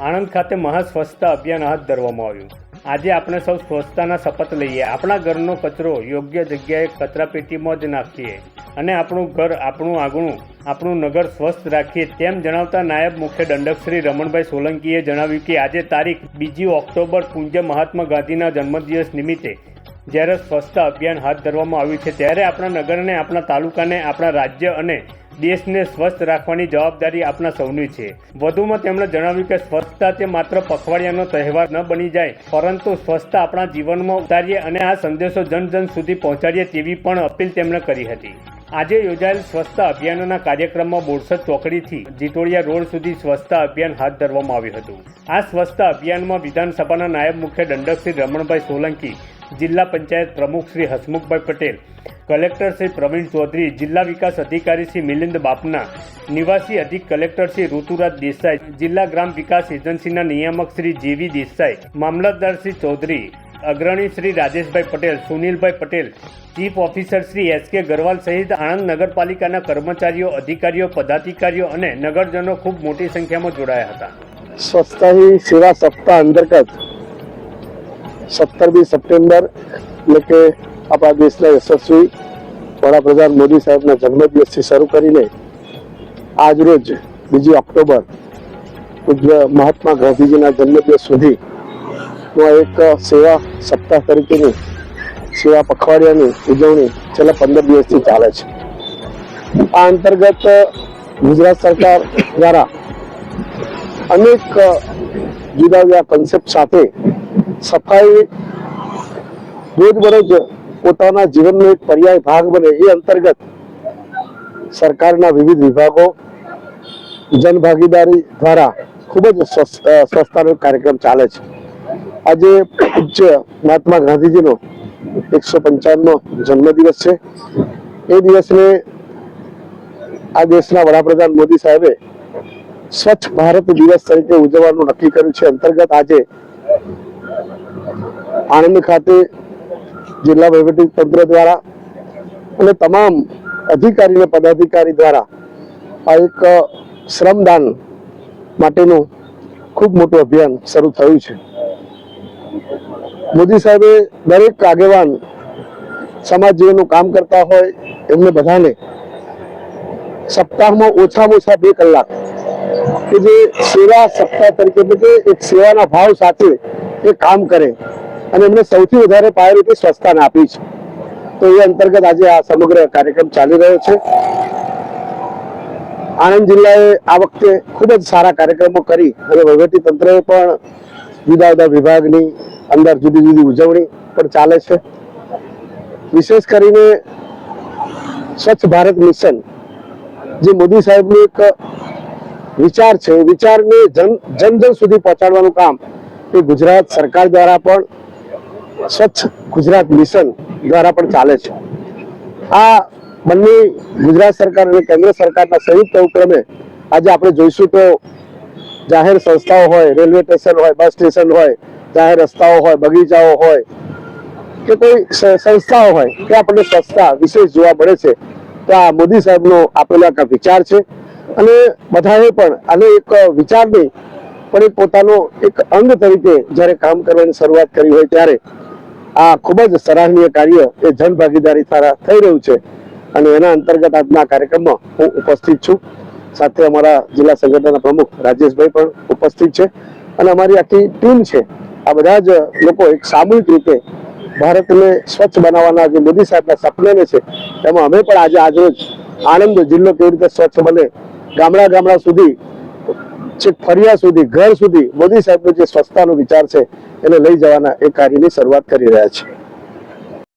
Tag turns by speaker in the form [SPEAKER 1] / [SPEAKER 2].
[SPEAKER 1] આણંદ ખાતે મહા સ્વચ્છતા અભિયાન હાથ ધરવામાં આવ્યું. આજે આપણે સૌ સ્વચ્છતાના શપથ લઈએ. આપણા ઘરનો કચરો યોગ્ય જગ્યાએ કચરાપેટીમાં જ નાખીએ અને આપણું ઘર આપણું આંગણું, આપણું નગર સ્વસ્થ રાખીએ તેમ જણાવતા નાયબ મુખ્ય દંડક શ્રી રમણભાઈ સોલંકીએ જણાવ્યું કે આજે તારીખ બીજી ઓક્ટોબર પૂજ્ય મહાત્મા ગાંધીના જન્મદિવસ નિમિત્તે જ્યારે સ્વચ્છતા અભિયાન હાથ ધરવામાં આવ્યું છે, ત્યારે આપણા નગરને, આપણા તાલુકાને, આપણા રાજ્ય અને દેશને સ્વસ્થ રાખવાની જવાબદારી આપણા સૌની છે. વધુમાં તેમણે જણાવ્યું કે સ્વચ્છતા તે માત્ર પખવાડિયાનો તહેવાર ન બની જાય, પરંતુ સ્વચ્છતા આપણા જીવનમાં ઉતારીએ અને આ સંદેશો જન જન સુધી પહોંચાડીએ તેવી પણ અપીલ તેમણે કરી હતી. આજે યોજાયેલ સ્વચ્છતા અભિયાનના કાર્યક્રમમાં બોરસદ ચોકડીથી જીટોડિયા રોડ સુધી સ્વચ્છતા અભિયાન હાથ ધરવામાં આવ્યું હતું. આ સ્વચ્છતા અભિયાનમાં વિધાનસભાના નાયબ મુખ્ય દંડકશ્રી રમણભાઈ સોલંકી જિલ્લા પંચાયત પ્રમુખ શ્રી હસમુખભાઈ પટેલ, કલેક્ટર શ્રી પ્રવીણ ચૌધરી, જિલ્લા વિકાસ અધિકારી શ્રી મિલિંદ બાપના, નિવાસી અધિક કલેક્ટર શ્રી ઋતુરાજ દેસાઈ, જિલ્લા ગ્રામ વિકાસ એજન્સીના નિયામક શ્રી જીવી દેસાઈ, મામલતદાર શ્રી ચૌધરી, અગ્રણી Shri Rajeshbhai Patel, Sunilbhai Patel, chief officer Shri S K Garwal સહિત આણંદ નગરપાલિકાના કર્મચારીઓ, અધિકારીઓ, પદાધિકારીઓ અને નગરજનો ખૂબ મોટી સંખ્યામાં જોડાયા હતા.
[SPEAKER 2] સ્વચ્છતાની સેવા સપ્તાહ અંતર્ગત સત્તરમી સપ્ટેમ્બર, એટલે કે આપણા દેશના યશસ્વી વડાપ્રધાન મોદી સાહેબના જન્મદિવસથી શરૂ કરીને આજ રોજ બીજી ઓક્ટોબર પૂજ્ય મહાત્મા ગાંધીજીના જન્મદિવસ સુધી એક સેવા સપ્તાહ તરીકેની સેવા પખવાડિયાની ઉજવણી છેલ્લા પંદર દિવસથી ચાલે છે. આ અંતર્ગત ગુજરાત સરકાર દ્વારા અનેક જુદા જુદા કન્સેપ્ટ સાથે સફાઈ રોજબરોજ પોતાના જીવનનો એક પર્યાય ભાગ બને. એ અંતર્ગત સરકારના વિવિધ વિભાગો જનભાગીદારી દ્વારા ખૂબ જ સ્વચ્છતાનો કાર્યક્રમ ચાલે છે. આજે પૂજ્ય મહાત્મા ગાંધીજીનો એકસો પંચાવનનો જન્મદિવસ છે. એ દિવસને આ દેશના વડાપ્રધાન મોદી સાહેબે સ્વચ્છ ભારત દિવસ તરીકે ઉજવવાનું નક્કી કર્યું છે. અંતર્ગત આજે આણંદ ખાતે જિલ્લા વહીવટી તંત્ર દ્વારા અને તમામ અધિકારી અને પદાધિકારી દ્વારા આ એક શ્રમદાન માટેનું ખૂબ મોટું અભિયાન શરૂ થયું છે. મોદી સાહેબે દરેક આગેવાન સમાજ જીવનનું કામ કરતા હોય એમને બધાને સપ્તાહમાં ઓછામાં ઓછા બે કલાક કે જે સેવા સપ્તાહ તરીકે એટલે કે એક સેવાના ભાવ સાથે એ કામ કરે અને એમને સૌથી વધારે પ્રાયોરિટી સ્વસ્થાન આપી છે. તો એ અંતર્ગત આજે આ સમગ્ર કાર્યક્રમ ચાલી રહ્યો છે. આણંદ જિલ્લાએ આ વખતે ખૂબ જ સારા કાર્યક્રમો કરી અને વહીવટી તંત્રએ પણ જુદા જુદા વિભાગની અંદર જુદી જુદી ઉજવણી પણ ચાલે છે. વિશેષ કરીને સ્વચ્છ ભારત મિશન, જે મોદી સાહેબનું એક વિચાર છે. વિચારને જન જન સુધી પહોંચાડવાનું કામ એ ગુજરાત સરકાર દ્વારા પણ સ્વચ્છ ગુજરાત મિશન દ્વારા પણ ચાલે છે. આ બંને ગુજરાત સરકાર અને કેન્દ્ર સરકારના સંયુક્ત ઉપક્રમે આજે આપણે જોઈશું તો જાહેર સંસ્થાઓ હોય, રેલવે સ્ટેશન હોય, બસ સ્ટેશન હોય, જાહેર રસ્તાઓ હોય, બગીચાઓ હોય કે કોઈ સંસ્થાઓ હોય કે આપણને સ્વચ્છતા વિશેષ જોવા મળે છે, તો આ મોદી સાહેબનો આપેલો એક વિચાર છે. અને બધાએ પણ આને એક વિચાર નહીં, પણ પોતાનો એક અંગ તરીકે જ્યારે કામ કરવાની શરૂઆત કરી હોય ત્યારે આ ખૂબ જ સરાહનીય કાર્ય એ જન ભાગીદારી દ્વારા થઈ રહ્યું છે. અને એના અંતર્ગત આજના કાર્યક્રમમાં હું ઉપસ્થિત છું. સાથે અમારા જિલ્લા સંગઠનના પ્રમુખ રાજેશભાઈ પણ ઉપસ્થિત છે. અને અમારી આખી ટીમ છે. આ બધા જ લોકો એક સામૂહિક રીતે ભારતને સ્વચ્છ બનાવવાના જે મોદી સાહેબના સપનાને છે એમાં અમે પણ આજે આજરોજ આણંદ જિલ્લો કેવી રીતે સ્વચ્છ બને, ગામડા ગામડા સુધી ફરિયા સુધી, ઘર સુધી મોદી સાહેબનો જે સ્વચ્છતાનો વિચાર છે એને લઈ જવાના એ કાર્યની શરૂઆત કરી રહ્યા છે.